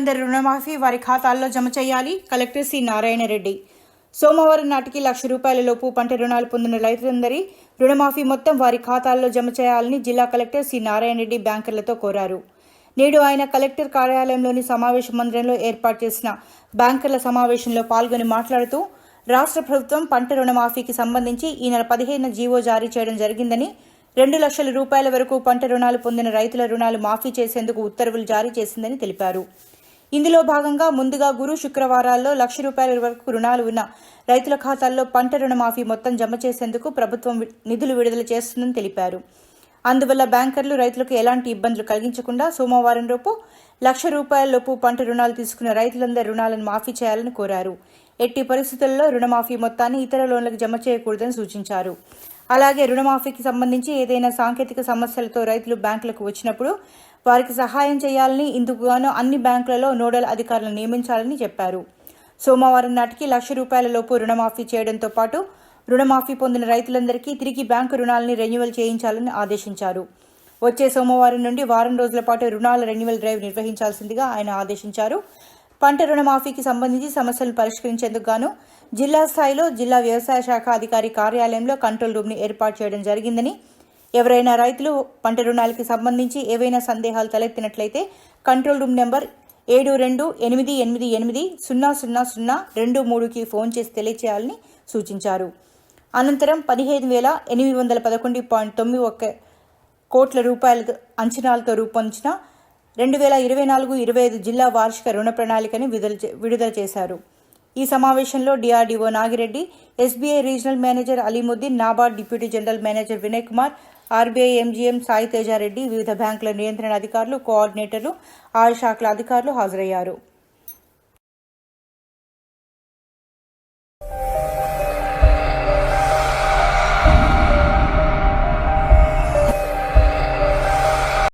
రైతులందరి రుణమాఫీ వారి ఖాతాల్లో జమ చేయాలి. కలెక్టర్ సి నారాయణ రెడ్డి సోమవారం నాటికి లక్ష రూపాయల లోపు పంట రుణాలు పొందిన రైతులందరి రుణమాఫీ మొత్తం వారి ఖాతాల్లో జమ చేయాలని జిల్లా కలెక్టర్ సి నారాయణ రెడ్డి బ్యాంకర్లతో కోరారు. నేడు ఆయన కలెక్టర్ కార్యాలయంలోని సమావేశ మందిరంలో ఏర్పాటు చేసిన బ్యాంకర్ల సమావేశంలో పాల్గొని మాట్లాడుతూ రాష్ట్ర ప్రభుత్వం పంట రుణమాఫీకి సంబంధించి ఈ నెల పదిహేను జీవో జారీ చేయడం జరిగిందని రెండు లక్షల రూపాయల వరకు పంట రుణాలు పొందిన రైతుల రుణాలు మాఫీ చేసేందుకు ఉత్తర్వులు జారీ చేసిందని తెలిపారు. ఇందులో భాగంగా ముందుగా గురు శుక్రవారాల్లో లక్ష రూపాయల వరకు రుణాలు ఉన్న రైతుల ఖాతాల్లో పంట రుణమాఫీ మొత్తం జమ చేసేందుకు ప్రభుత్వం నిధులు విడుదల చేస్తుందని తెలిపారు. అందువల్ల బ్యాంకర్లు రైతులకు ఎలాంటి ఇబ్బందులు కలిగించకుండా సోమవారం లోపు లక్ష రూపాయల లోపు పంట రుణాలు తీసుకున్న రైతులందరి రుణాలను మాఫీ చేయాలని కోరారు. ఎట్టి పరిస్థితుల్లో రుణమాఫీ మొత్తాన్ని ఇతర లోన్లకు జమ చేయకూడదని సూచించారు. అలాగే రుణమాఫీకి సంబంధించి ఏదైనా సాంకేతిక సమస్యలతో రైతులు బ్యాంకులకు వచ్చినప్పుడు వారికి సహాయం చేయాలని ఇందుకుగాను అన్ని బ్యాంకులలో నోడల్ అధికారులను నియమించాలని చెప్పారు. సోమవారం నాటికి లక్ష రూపాయల లోపు రుణమాఫీ చేయడంతో పాటు రుణమాఫీ పొందిన రైతులందరికీ తిరిగి బ్యాంకు రుణాలని రెన్యువల్ చేయించాలని ఆదేశించారు. వచ్చే సోమవారం నుండి వారం రోజుల పాటు రుణాల రెన్యువల్ డ్రైవ్ నిర్వహించాల్సిందిగా ఆయన ఆదేశించారు. పంట రుణమాఫీకి సంబంధించి సమస్యలను పరిష్కరించేందుకు గాను జిల్లా స్థాయిలో జిల్లా వ్యవసాయ శాఖ అధికారి కార్యాలయంలో కంట్రోల్ రూమ్ని ఏర్పాటు చేయడం జరిగిందని ఎవరైనా రైతులు పంట రుణాలకి సంబంధించి ఏవైనా సందేహాలు తలెత్తినట్లయితే కంట్రోల్ రూమ్ నెంబర్ ఏడు రెండు ఎనిమిది ఎనిమిది ఎనిమిది సున్నా సున్నా సున్నా రెండు మూడుకి ఫోన్ చేసి తెలియచేయాలని సూచించారు. అనంతరం పదిహేను వేల ఎనిమిది వందల పదకొండు పాయింట్ తొమ్మిది ఒక్క కోట్ల రూపాయల అంచనాలతో రూపొందించిన రెండు వేల ఇరవై నాలుగు ఇరవై ఐదు జిల్లా వార్షిక రుణ ప్రణాళికని విడుదల విడుదల చేశారు. ఈ సమావేశంలో DRDO Nagireddy SBI regional manager Alimuddin NABARD deputy general manager Vinay Kumar RBI MGM Sai Teja Reddy వివిధ బ్యాంకుల నియంత్రణ అధికారులు కోఆర్డినేటర్లు ఆయా శాఖల అధికారులు హాజరయ్యారు.